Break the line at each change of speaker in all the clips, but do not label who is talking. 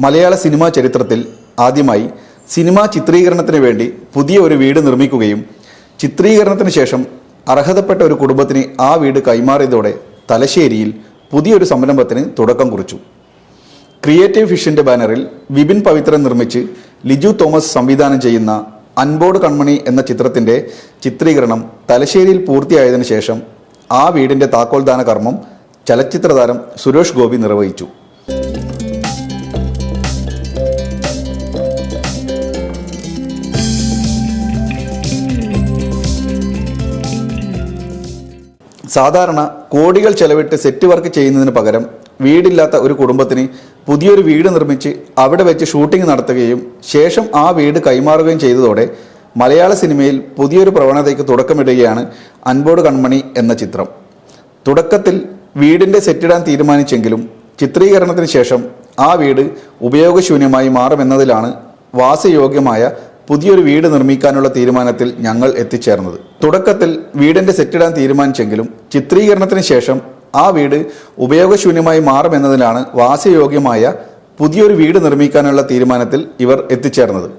മലയാള cinema ചരിത്രത്തിൽ ആദ്യമായി cinema ചിത്രീകരണത്തിന് വേണ്ടി പുതിയ ഒരു വീട് നിർമ്മിക്കുകയും ചിത്രീകരണത്തിന് ശേഷം അർഹതപ്പെട്ട ഒരു കുടുംബത്തിന് ആ വീട് കൈമാറിയതോടെ തലശ്ശേരിയിൽ പുതിയൊരു സംരംഭത്തിന് തുടക്കം കുറിച്ചു. ക്രിയേറ്റീവ് ഫിഷിന്റെ ബാനറിൽ വിപിൻ പവിത്രൻ നിർമ്മിച്ച് ലിജു തോമസ് സംവിധാനം ചെയ്യുന്ന അൻബോർഡ് കൺമണി എന്ന ചിത്രത്തിന്റെ ചിത്രീകരണം തലശ്ശേരിയിൽ പൂർത്തിയായതിനു ശേഷം ആ വീടിന്റെ താക്കോൽദാന കർമ്മം ചലച്ചിത്രതാരം സുരേഷ് ഗോപി നിർവഹിച്ചു. സാധാരണ കോടികൾ ചെലവിട്ട് സെറ്റ് വർക്ക് ചെയ്യുന്നതിന് പകരം വീടില്ലാത്ത ഒരു കുടുംബത്തിന് പുതിയൊരു വീട് നിർമ്മിച്ച് അവിടെ വെച്ച് ഷൂട്ടിംഗ് നടത്തുകയും ശേഷം ആ വീട് കൈമാറുകയും ചെയ്തതോടെ മലയാള സിനിമയിൽ പുതിയൊരു പ്രവണതയ്ക്ക് തുടക്കമിടുകയാണ് അൻപോട് കൺമണി എന്ന ചിത്രം. തുടക്കത്തിൽ വീടിന്റെ സെറ്റിടാൻ തീരുമാനിച്ചെങ്കിലും ചിത്രീകരണത്തിന് ശേഷം ആ വീട് ഉപയോഗശൂന്യമായി മാറുമെന്നതിലാണ് വാസയോഗ്യമായ പുതിയൊരു വീട് നിർമ്മിക്കാനുള്ള തീരുമാനത്തിൽ ഞങ്ങൾ എത്തിച്ചേർന്നത്. തുടക്കത്തിൽ വീടിന്റെ സെറ്റിടാൻ തീരുമാനിച്ചെങ്കിലും ചിത്രീകരണത്തിന് ശേഷം ആ വീട് ഉപയോഗശൂന്യമായി മാറുമെന്നതിലാണ് വാസയോഗ്യമായ പുതിയൊരു വീട് നിർമ്മിക്കാനുള്ള തീരുമാനത്തിൽ ഇവർ എത്തിച്ചേർന്നത്.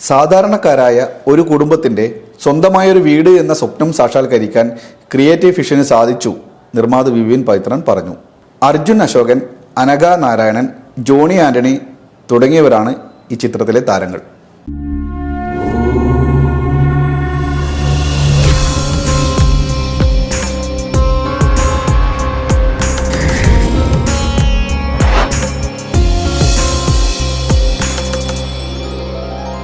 സാധാരണക്കാരായ ഒരു കുടുംബത്തിന്റെ സ്വന്തമായൊരു വീട് എന്ന സ്വപ്നം സാക്ഷാത്കരിക്കാൻ ക്രിയേറ്റീവ് ഫിഷന് സാധിച്ചു നിർമ്മാത വിപിൻ പൈത്രൻ പറഞ്ഞു. അർജുൻ അശോകൻ അനഘ നാരായണൻ ജോണി ആന്റണി തുടങ്ങിയവരാണ് ഈ ചിത്രത്തിലെ താരങ്ങൾ.